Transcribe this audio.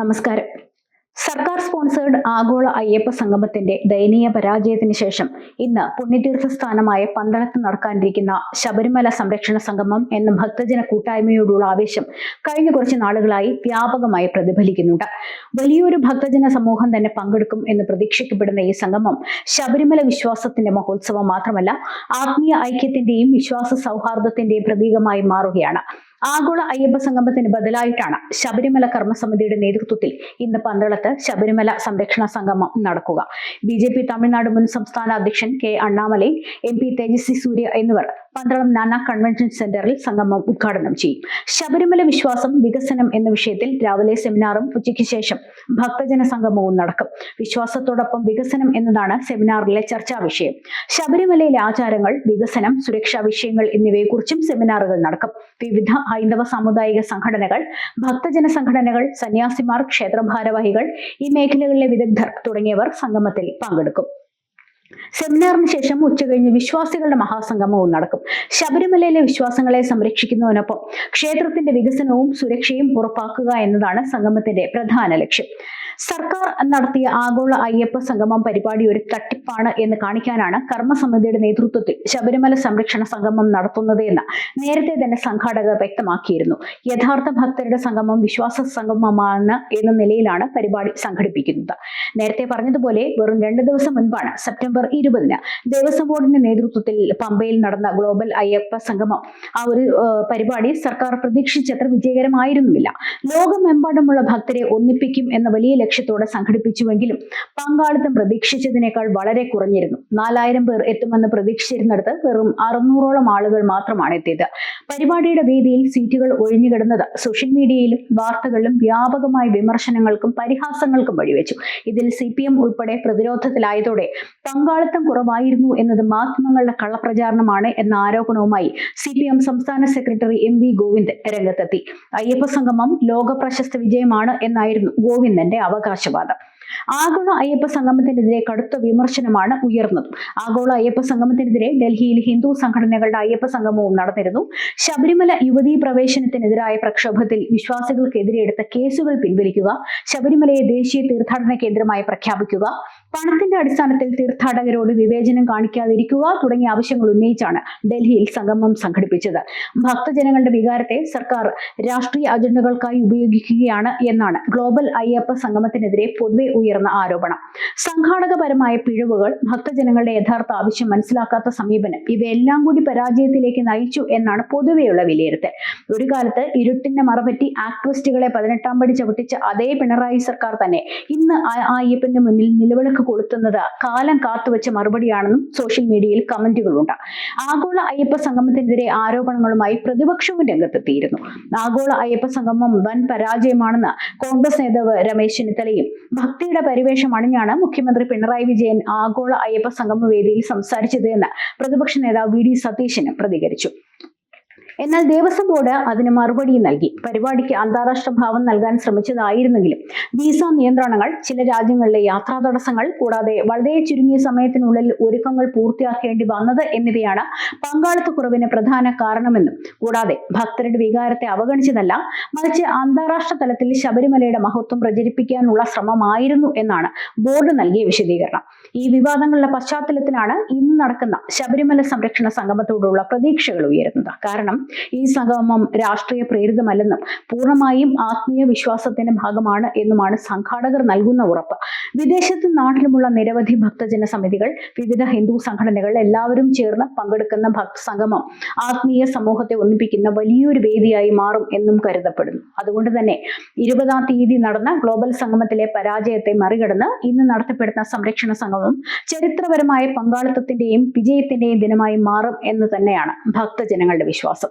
നമസ്കാരം. സർക്കാർ സ്പോൺസേഡ് ആഗോള അയ്യപ്പ സംഗമത്തിന്റെ ദയനീയ പരാജയത്തിന് ശേഷം ഇന്ന് പുണ്യതീർത്ഥ സ്ഥാനമായ പന്തളത്ത് നടക്കാനിരിക്കുന്ന ശബരിമല സംരക്ഷണ സംഗമം എന്ന ഭക്തജന കൂട്ടായ്മയോടുള്ള ആവേശം കഴിഞ്ഞ കുറച്ച് നാളുകളായി വ്യാപകമായി പ്രതിഫലിക്കുന്നുണ്ട്. വലിയൊരു ഭക്തജന സമൂഹം തന്നെ പങ്കെടുക്കും എന്ന് പ്രതീക്ഷിക്കപ്പെടുന്ന ഈ സംഗമം ശബരിമല വിശ്വാസത്തിന്റെ മഹോത്സവം മാത്രമല്ല ആത്മീയ ഐക്യത്തിന്റെയും വിശ്വാസ സൗഹാർദ്ദത്തിന്റെയും പ്രതീകമായി മാറുകയാണ്. ആഗോള അയ്യപ്പ സംഗമത്തിന് ബദലായിട്ടാണ് ശബരിമല കർമ്മസമിതിയുടെ നേതൃത്വത്തിൽ ഇന്ന് പന്തളത്ത് ശബരിമല സംരക്ഷണ സംഗമം നടക്കുക. ബി തമിഴ്നാട് മുൻ സംസ്ഥാന അധ്യക്ഷൻ K Annamalai M P Tejasvi Surya എന്നിവർ പന്തളം നാന കൺവെൻഷൻ സെന്ററിൽ സംഗമം ഉദ്ഘാടനം ചെയ്യും. ശബരിമല വിശ്വാസം വികസനം എന്ന വിഷയത്തിൽ രാവിലെ സെമിനാറും ഉച്ചയ്ക്ക് ശേഷം ഭക്തജന സംഗമവും നടക്കും. വിശ്വാസത്തോടൊപ്പം വികസനം എന്നതാണ് സെമിനാറിലെ ചർച്ചാ വിഷയം. ശബരിമലയിലെ ആചാരങ്ങൾ വികസനം സുരക്ഷാ വിഷയങ്ങൾ എന്നിവയെക്കുറിച്ചും സെമിനാറുകൾ നടക്കും. വിവിധ ഹൈന്ദവ സാമുദായിക സംഘടനകൾ ഭക്തജന സംഘടനകൾ സന്യാസിമാർ ക്ഷേത്രഭാരവാഹികൾ ഈ മേഖലകളിലെ വിദഗ്ധർ തുടങ്ങിയവർ സംഗമത്തിൽ പങ്കെടുക്കും. സെമിനാറിന് ശേഷം ഉച്ചകഴിഞ്ഞ് വിശ്വാസികളുടെ മഹാസംഗമവും നടക്കും. ശബരിമലയിലെ വിശ്വാസങ്ങളെ സംരക്ഷിക്കുന്നതിനൊപ്പം ക്ഷേത്രത്തിന്റെ വികസനവും സുരക്ഷയും ഉറപ്പാക്കുക എന്നതാണ് സംഗമത്തിന്റെ പ്രധാന ലക്ഷ്യം. സർക്കാർ നടത്തിയ ആഗോള അയ്യപ്പ സംഗമം പരിപാടി ഒരു തട്ടിപ്പാണ് എന്ന് കാണിക്കാനാണ് കർമ്മസമിതിയുടെ നേതൃത്വത്തിൽ ശബരിമല സംരക്ഷണ സംഗമം നടത്തുന്നത് എന്ന് നേരത്തെ തന്നെ സംഘാടകർ വ്യക്തമാക്കിയിരുന്നു. യഥാർത്ഥ ഭക്തരുടെ സംഗമം വിശ്വാസ സംഗമമാണ് എന്ന നിലയിലാണ് പരിപാടി സംഘടിപ്പിക്കുന്നത്. നേരത്തെ പറഞ്ഞതുപോലെ വെറും രണ്ട് ദിവസം മുൻപാണ് സെപ്റ്റംബർ ഇരുപതിന് ദേവസ്വം ബോർഡിന്റെ നേതൃത്വത്തിൽ പമ്പയിൽ നടന്ന ഗ്ലോബൽ അയ്യപ്പ സംഗമം. ആ ഒരു പരിപാടി സർക്കാർ പ്രതീക്ഷിച്ചത്ര വിജയകരമായിരുന്നുമില്ല. ലോകമെമ്പാടുമുള്ള ഭക്തരെ ഒന്നിപ്പിക്കും എന്ന വലിയ ലക്ഷ്യത്തോടെ സംഘടിപ്പിച്ചുവെങ്കിലും പങ്കാളിത്തം പ്രതീക്ഷിച്ചതിനേക്കാൾ വളരെ കുറഞ്ഞിരുന്നു. നാലായിരം പേർ എത്തുമെന്ന് പ്രതീക്ഷിച്ചിരുന്നിടത്ത് വെറും അറുന്നൂറോളം ആളുകൾ മാത്രമാണ് എത്തിയത്. പരിപാടിയുടെ വേദിയിൽ സീറ്റുകൾ ഒഴിഞ്ഞുകിടന്നത് സോഷ്യൽ മീഡിയയിലും വാർത്തകളിലും വ്യാപകമായ വിമർശനങ്ങൾക്കും പരിഹാസങ്ങൾക്കും വഴിവെച്ചു. ഇതിൽ സി ഉൾപ്പെടെ പ്രതിരോധത്തിലായതോടെ പങ്കാളിത്തം കുറവായിരുന്നു എന്നത് മാധ്യമങ്ങളുടെ കള്ളപ്രചാരണമാണ് എന്ന ആരോപണവുമായി സി പി എം സംസ്ഥാന സെക്രട്ടറി എം വി ഗോവിന്ദ് രംഗത്തെത്തി. അയ്യപ്പ സംഗമം ലോക പ്രശസ്ത വിജയമാണ് എന്നായിരുന്നു ഗോവിന്ദന്റെ അവകാശവാദം. ആഗോള അയ്യപ്പ സംഗമത്തിനെതിരെ കടുത്ത വിമർശനമാണ് ഉയർന്നത്. ആഗോള അയ്യപ്പ സംഗമത്തിനെതിരെ ഡൽഹിയിൽ ഹിന്ദു സംഘടനകളുടെ അയ്യപ്പ സംഗമവും നടന്നിരുന്നു. ശബരിമല യുവതീ പ്രവേശനത്തിനെതിരായ പ്രക്ഷോഭത്തിൽ വിശ്വാസികൾക്കെതിരെ എടുത്ത കേസുകൾ പിൻവലിക്കുക ശബരിമലയെ ദേശീയ തീർത്ഥാടന കേന്ദ്രമായി പ്രഖ്യാപിക്കുക പണത്തിന്റെ അടിസ്ഥാനത്തിൽ തീർത്ഥാടകരോട് വിവേചനം കാണിക്കാതിരിക്കുക തുടങ്ങിയ ആവശ്യങ്ങൾ ഉന്നയിച്ചാണ് ഡൽഹിയിൽ സംഗമം സംഘടിപ്പിച്ചത്. ഭക്തജനങ്ങളുടെ വികാരത്തെ സർക്കാർ രാഷ്ട്രീയ അജണ്ടകൾക്കായി ഉപയോഗിക്കുകയാണ് എന്നാണ് ഗ്ലോബൽ അയ്യപ്പ സംഗമത്തിനെതിരെ പൊതുവെ ഉയർന്ന ആരോപണം. സംഘാടകപരമായ പിഴവുകൾ ഭക്തജനങ്ങളുടെ യഥാർത്ഥ ആവശ്യം മനസ്സിലാക്കാത്ത സമീപനം ഇവയെല്ലാം കൂടി പരാജയത്തിലേക്ക് നയിച്ചു എന്നാണ് പൊതുവെയുള്ള വിലയിരുത്തൽ. ഒരു കാലത്ത് ഇരുട്ടിന്റെ മറപറ്റി ആക്ടിവിസ്റ്റുകളെ പതിനെട്ടാം പടി ചവിട്ടിച്ച അതേ പിണറായി സർക്കാർ തന്നെ ഇന്ന് അയ്യപ്പന്റെ മുന്നിൽ നിലവിളക്ക് കൊളുത്തുന്നത് കാലം കാത്തുവച്ച മറുപടിയാണെന്നും സോഷ്യൽ മീഡിയയിൽ കമന്റുകളുണ്ട്. ആഗോള അയ്യപ്പ സംഗമത്തിനെതിരെ ആരോപണങ്ങളുമായി പ്രതിപക്ഷവും രംഗത്തെത്തിയിരുന്നു. ആഗോള അയ്യപ്പ സംഗമം വൻ പരാജയമാണെന്ന് കോൺഗ്രസ് നേതാവ് രമേശ് ചെന്നിത്തലയും ഭക്തിയുടെ പരിവേഷം അണിഞ്ഞാണ് മുഖ്യമന്ത്രി പിണറായി വിജയൻ ആഗോള അയ്യപ്പ സംഗമ വേദിയിൽ സംസാരിച്ചത് എന്ന് പ്രതിപക്ഷ നേതാവ് വി ഡി സതീശനും പ്രതികരിച്ചു. എന്നാൽ ദേവസ്വം ബോർഡ് അതിന് മറുപടി നൽകി. പരിപാടിക്ക് അന്താരാഷ്ട്ര ഭാവം നൽകാൻ ശ്രമിച്ചതായിരുന്നെങ്കിലും വിസ നിയന്ത്രണങ്ങൾ ചില രാജ്യങ്ങളിലെ യാത്രാ തടസ്സങ്ങൾ കൂടാതെ വളരെ ചുരുങ്ങിയ സമയത്തിനുള്ളിൽ ഒരുക്കങ്ങൾ പൂർത്തിയാക്കേണ്ടി വന്നത് എന്നിവയാണ് പങ്കാളിത്തക്കുറവിന് പ്രധാന കാരണമെന്നും കൂടാതെ ഭക്തരുടെ വികാരത്തെ അവഗണിച്ചതല്ല മറിച്ച് അന്താരാഷ്ട്ര തലത്തിൽ ശബരിമലയുടെ മഹത്വം പ്രചരിപ്പിക്കാനുള്ള ശ്രമമായിരുന്നു എന്നാണ് ബോർഡ് നൽകിയ വിശദീകരണം. ഈ വിവാദങ്ങളുടെ പശ്ചാത്തലത്തിലാണ് ഇന്ന് നടക്കുന്ന ശബരിമല സംരക്ഷണ സംഗമത്തോടുള്ള പ്രതീക്ഷകൾ ഉയരുന്നത്. കാരണം ഈ സംഗമം രാഷ്ട്രീയ പ്രേരിതമല്ലെന്നും പൂർണമായും ആത്മീയ വിശ്വാസത്തിന്റെ ഭാഗമാണ് എന്നുമാണ് സംഘാടകർ നൽകുന്ന ഉറപ്പ്. വിദേശത്തും നാട്ടിലുമുള്ള നിരവധി ഭക്തജന സമിതികൾ വിവിധ ഹിന്ദു സംഘടനകൾ എല്ലാവരും ചേർന്ന് പങ്കെടുക്കുന്ന ഭക്ത സംഗമം ആത്മീയ സമൂഹത്തെ ഒന്നിപ്പിക്കുന്ന വലിയൊരു വേദിയായി മാറും എന്നും കരുതപ്പെടുന്നു. അതുകൊണ്ട് തന്നെ ഇരുപതാം തീയതി നടന്ന ഗ്ലോബൽ സംഗമത്തിലെ പരാജയത്തെ മറികടന്ന് ഇന്ന് നടത്തപ്പെടുന്ന സംരക്ഷണ സംഗമം ചരിത്രപരമായ പങ്കാളിത്തത്തിന്റെയും വിജയത്തിന്റെയും ദിനമായി മാറും എന്ന് തന്നെയാണ് ഭക്തജനങ്ങളുടെ വിശ്വാസം.